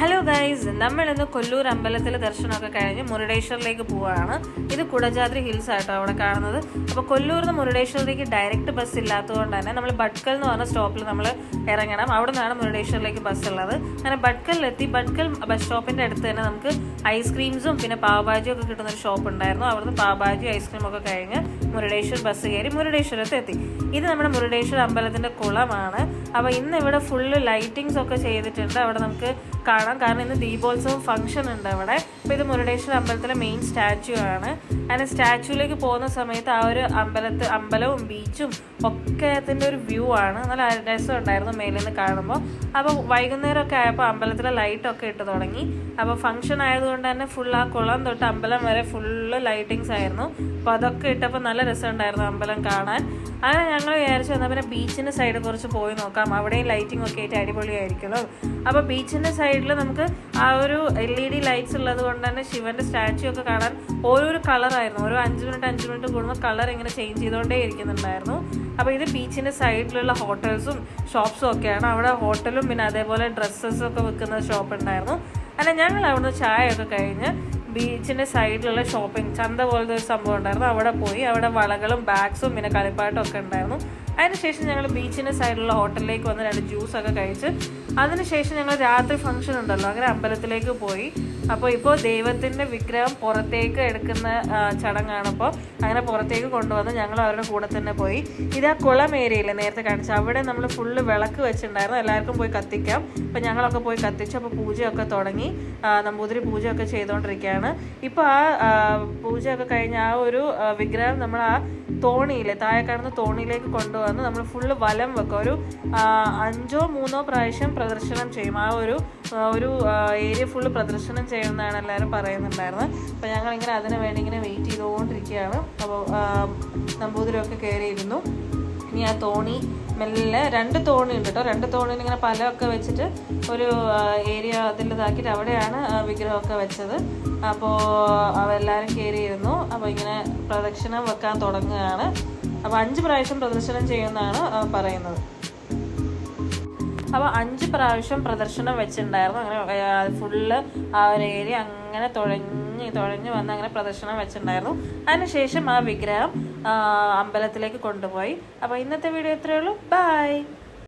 Hello guys നമ്മൾ ഇന്ന് കൊല്ലൂർ അമ്പലത്തിലെ ദർശനമൊക്കെ കഴിഞ്ഞ് മുരുടേശ്വറിലേക്ക് പോവുകയാണ്. ഇത് കുടജാദ്രി ഹിൽസ് ആട്ടോ അവിടെ കാണുന്നത്. അപ്പോൾ കൊല്ലൂർ നിന്ന് മുരുടേശ്വറിലേക്ക് ഡയറക്റ്റ് ബസ് ഇല്ലാത്തതുകൊണ്ട് തന്നെ നമ്മൾ ബഡ്കൽ എന്ന് പറഞ്ഞ സ്റ്റോപ്പിൽ നമ്മൾ ഇറങ്ങണം. അവിടെ നിന്നാണ് മുരുടേശ്വറിലേക്ക് ബസ് ഉള്ളത്. അങ്ങനെ ബഡ്കലിലെത്തി ബഡ്കൽ ബസ് സ്റ്റോപ്പിന്റെ അടുത്ത് തന്നെ നമുക്ക് ഐസ്ക്രീംസും പിന്നെ പാവഭാജിയും ഒക്കെ കിട്ടുന്ന ഒരു ഷോപ്പ് ഉണ്ടായിരുന്നു. അവിടുന്ന് പാവഭാജി ഐസ്ക്രീം ഒക്കെ കഴിഞ്ഞ് മുരുടേശ്വർ ബസ് കയറി മുരുടേശ്വരത്ത് എത്തി ഇത് നമ്മുടെ മുരുടേശ്വർ അമ്പലത്തിന്റെ കുളമാണ്. അപ്പോൾ ഇന്ന് ഇവിടെ ഫുള്ള് ലൈറ്റിങ്സ് ഒക്കെ ചെയ്തിട്ടുണ്ട്. അവിടെ നമുക്ക് കാണാം. കാരണം ഇന്ന് ദീപോത്സവം ഫംഗ്ഷൻ ഉണ്ട് അവിടെ. അപ്പോൾ ഇത് മുരുടേശ്വര അമ്പലത്തിലെ മെയിൻ സ്റ്റാച്യു ആണ്. അങ്ങനെ സ്റ്റാച്യുവിലേക്ക് പോകുന്ന സമയത്ത് ആ ഒരു അമ്പലത്ത് അമ്പലവും ബീച്ചും ഒക്കെ അതിന്റെ ഒരു വ്യൂ ആണ്. നല്ല രസം ഉണ്ടായിരുന്നു മേലിൽ നിന്ന് കാണുമ്പോൾ അപ്പോൾ വൈകുന്നേരമൊക്കെ ആയപ്പോൾ അമ്പലത്തിലെ ലൈറ്റൊക്കെ ഇട്ട് തുടങ്ങി. അപ്പോൾ ഫംഗ്ഷൻ ആയതുകൊണ്ട് തന്നെ ഫുൾ ആ കുളം തൊട്ട് അമ്പലം വരെ ഫുള്ള് ലൈറ്റിങ്സ് ആയിരുന്നു. അപ്പോൾ അതൊക്കെ ഇട്ടപ്പോൾ നല്ല രസമുണ്ടായിരുന്നു അമ്പലം കാണാൻ. അങ്ങനെ ഞങ്ങൾ വിചാരിച്ചു എന്നാൽ പിന്നെ ബീച്ചിന്റെ സൈഡ് കുറച്ച് പോയി നോക്കാം. അവിടെയും ലൈറ്റിംഗ് ഒക്കെ ആയിട്ട് അടിപൊളിയായിരിക്കുമല്ലോ. അപ്പോൾ ബീച്ചിന്റെ സൈഡിൽ നമുക്ക് ആ ഒരു എൽ ഇ ഡി ലൈറ്റ്സ് ഉള്ളത് കൊണ്ട് തന്നെ ശിവന്റെ സ്റ്റാച്യു ഒക്കെ കാണാൻ ഓരോരോ കളറായിരുന്നു ഓരോ അഞ്ച് മിനിറ്റ് അഞ്ച് മിനിറ്റ് കൂടുമ്പോൾ കളർ ഇങ്ങനെ ചേഞ്ച് ചെയ്തുകൊണ്ടേ ഇരിക്കുന്നുണ്ടായിരുന്നു. അപ്പോൾ ഇത് ബീച്ചിന്റെ സൈഡിലുള്ള ഹോട്ടൽസും ഷോപ്സും ഒക്കെയാണ്. അവിടെ ഹോട്ടലും പിന്നെ അതേപോലെ ഡ്രസ്സസ് ഒക്കെ വിൽക്കുന്ന ഷോപ്പ് ഉണ്ടായിരുന്നു. അല്ല ഞങ്ങൾ അവിടുന്ന് ചായയൊക്കെ കഴിഞ്ഞ് ബീച്ചിന്റെ സൈഡിലുള്ള ഷോപ്പിംഗ് ചന്ത പോലത്തെ ഒരു സംഭവം ഉണ്ടായിരുന്നു. അവിടെ പോയി അവിടെ വളകളും ബാഗ്സും പിന്നെ കളിപ്പാട്ടും ഒക്കെ ഉണ്ടായിരുന്നു. അതിനുശേഷം ഞങ്ങൾ ബീച്ചിന്റെ സൈഡിലുള്ള ഹോട്ടലിലേക്ക് വന്ന് രണ്ട് ജ്യൂസ് ഒക്കെ കഴിച്ച് അതിനുശേഷം ഞങ്ങൾ രാത്രി ഫംഗ്ഷൻ ഉണ്ടല്ലോ അങ്ങനെ അമ്പലത്തിലേക്ക് പോയി. അപ്പോൾ ഇപ്പോൾ ദൈവത്തിന്റെ വിഗ്രഹം പുറത്തേക്ക് എടുക്കുന്ന ചടങ്ങാണ് അപ്പോൾ അങ്ങനെ പുറത്തേക്ക് കൊണ്ടുവന്ന് ഞങ്ങൾ അവരുടെ കൂടെ തന്നെ പോയി. ഇത് ആ കുളം ഏരിയയില്ലേ നേരത്തെ കാണിച്ചു. അവിടെ നമ്മൾ ഫുള്ള് വിളക്ക് വെച്ചിട്ടുണ്ടായിരുന്നു. എല്ലാവർക്കും പോയി കത്തിക്കാം. അപ്പോൾ ഞങ്ങളൊക്കെ പോയി കത്തിച്ചു അപ്പോൾ പൂജയൊക്കെ തുടങ്ങി. നമ്പൂതിരി പൂജയൊക്കെ ചെയ്തുകൊണ്ടിരിക്കുകയാണ് ഇപ്പോൾ ആ പൂജയൊക്കെ കഴിഞ്ഞ് ആ ഒരു വിഗ്രഹം നമ്മൾ ആ തോണിയിലെ താഴെ കാണുന്ന തോണിയിലേക്ക് കൊണ്ടുവന്ന് നമ്മൾ ഫുള്ള് വലം വെക്കും. ഒരു അഞ്ചോ മൂന്നോ പ്രാവശ്യം പ്രദർശനം ചെയ്യും. ആ ഒരു ഒരു ഏരിയ ഫുള്ള് പ്രദർശനം ചെയ്യുമെന്നാണ് എല്ലാവരും പറയുന്നുണ്ടായിരുന്നത്. അപ്പോൾ ഞങ്ങൾ ഇങ്ങനെ അതിന് വേണ്ടി ഇങ്ങനെ വെയിറ്റ് ചെയ്തുകൊണ്ടിരിക്കുകയാണ്. അപ്പോൾ നമ്പൂതിരിയൊക്കെ കയറിയിരുന്നു. ഇനി ആ തോണി മെല്ലെ രണ്ട് തോണി ഉണ്ട് കേട്ടോ രണ്ട് തോണിയിൽ ഇങ്ങനെ പലമൊക്കെ വെച്ചിട്ട് ഒരു ഏരിയ അതിൽ ഇതാക്കിയിട്ട് അവിടെയാണ് വിഗ്രഹമൊക്കെ വെച്ചത്. അപ്പോൾ അവരെല്ലാവരും കയറിയിരുന്നു. അപ്പോൾ ഇങ്ങനെ പ്രദക്ഷിണം വെക്കാൻ തുടങ്ങുകയാണ്. അപ്പോൾ അഞ്ച് പ്രാവശ്യം പ്രദർശനം ചെയ്യുമെന്നാണ് പറയുന്നത്. അപ്പോൾ അഞ്ച് പ്രാവശ്യം പ്രദർശനം വെച്ചിട്ടുണ്ടായിരുന്നു. അങ്ങനെ ഫുള്ള് ആ ഒരു ഏരിയ അങ്ങനെ തുഴഞ്ഞ് തുഴഞ്ഞ് വന്ന് അങ്ങനെ പ്രദർശനം വെച്ചിട്ടുണ്ടായിരുന്നു. അതിനുശേഷം ആ വിഗ്രഹം അമ്പലത്തിലേക്ക് കൊണ്ടുപോയി. അപ്പോൾ ഇന്നത്തെ വീഡിയോ ഇത്രയേ ഉള്ളൂ. ബൈ